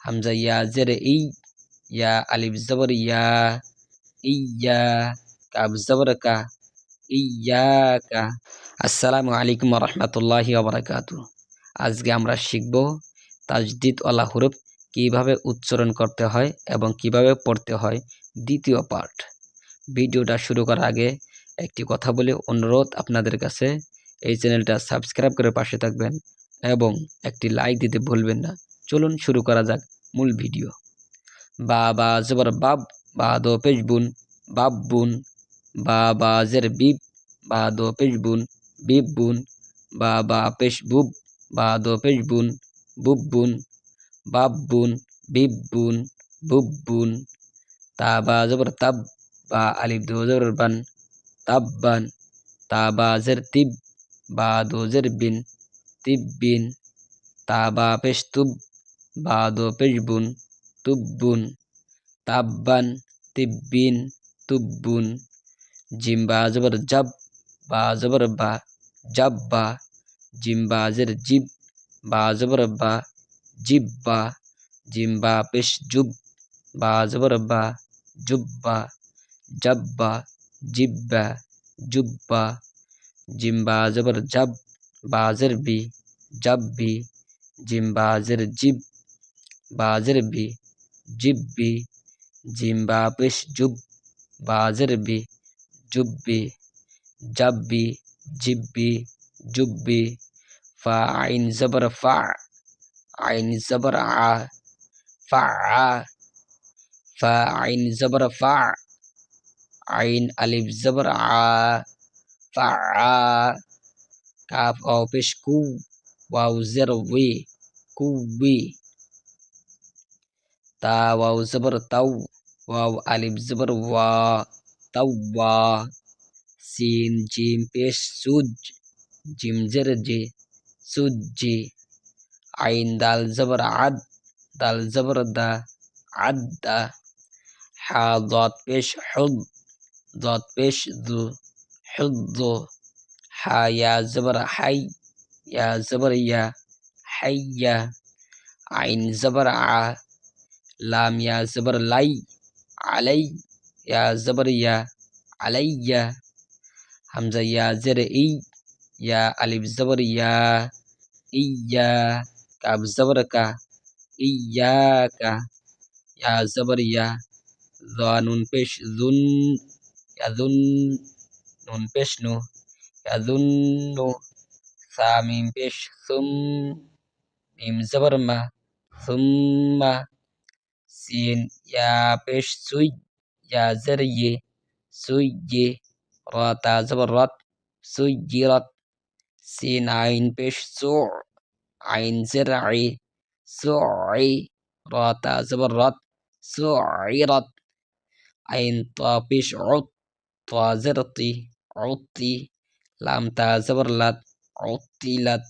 হামজা ইয়া জেরে ই ইয়া আলিফ জবর ইয়া ইয়া কাব জবর কা ইয়াকা আসসালামু আলাইকুম রহমতুল্লাহি ওবরাকাতু আজকে আমরা শিখব তাজদিদ ওলা হুরুফ কীভাবে উচ্চারণ করতে হয় এবং কীভাবে পড়তে হয় দ্বিতীয় পার্ট ভিডিওটা শুরু করার আগে একটি কথা বলে অনুরোধ আপনাদের কাছে, এই চ্যানেলটা সাবস্ক্রাইব করে পাশে থাকবেন এবং একটি লাইক দিতে ভুলবেন না। চলুন শুরু করা যাক মূল ভিডিও। বা বা জবর বাব বা দো পেশ বুন বাব বুন বা বা জের বিব বা দো পেশ বুন বিব বুন বা বা পেশ বুব বা দো পেশ বুন বুব বুন বাব বুন বিব বুন বুব বুন তা বা জবর তাব, বা আলিফ দো জবর বান, তাব্বান। তা বা জের তিব বা দো জের বিন, তিব্বিন। তা বা পেশ তুব বা দো পেশ বুন তুব্বুন। তাব্বান, তিব্বিন, তুব্বুন। জিম বা জবর জাব, বা জবর বা জাব্বা জিম বা জের জিব, বা জবর বা জিব্বা জিম বা পেশ জুব, বা জবর বা জুব্বা জাব্বা জিব্বা জুব্বা জিম বা জবর জাব, বা জের বি জিম বা। জের জিব বা জের বি, জিব্বি জিম বা পেশ জুব বা জের বি, জুব্বি, জাব্বি, জিব্বি, জুব্বি, ফা, আইন জবর ফা, আইন জবর আ, ফা ফা, আইন জবর ফা, আইন আলিফ জবর আ, ফা কাফ ও পেশ কু, ওয়াও জের কুবি তা ওয়াও জবর তাও ওয়াও আলিফ জবর ওয়া তাওয়া সিন জিম পেশ সুজ জিম জের জি সুজি আইন দাল জবর আদ দাল জবর দা আদা হা দত পেশ হুদ দত পেশ দু হুদ হা ইয়া জবর হাই ইয়া জবর ইয়া হাইয়া আইন জবর আ লাম ইয়া জবর লাই আলাই ইয়া জবর ইয়া আলাইয়া হামজা ইয়া জের ই ইয়া আলিফ জবর ইয়া ইয়া কাব জবর কা ইয়াকা ইয়া জবর ইয়া নুন পেশ জুন ইয়াদুন নুন পেশ নু ইয়াদুন্নু সামিম পেশ সুম মিম জবর মা সুম্মা সিন ইয়া পেশ সুই ইয়া জের ইয়ে সুই ইয়ে রতা জবর রত সুই রত সিন আইন পেশ সু আইন জের আই সুই রতা জবর রত সুইরত আইন ত পেশ উত ত জের তি উতি লাম তা জবর লাত উতিলাত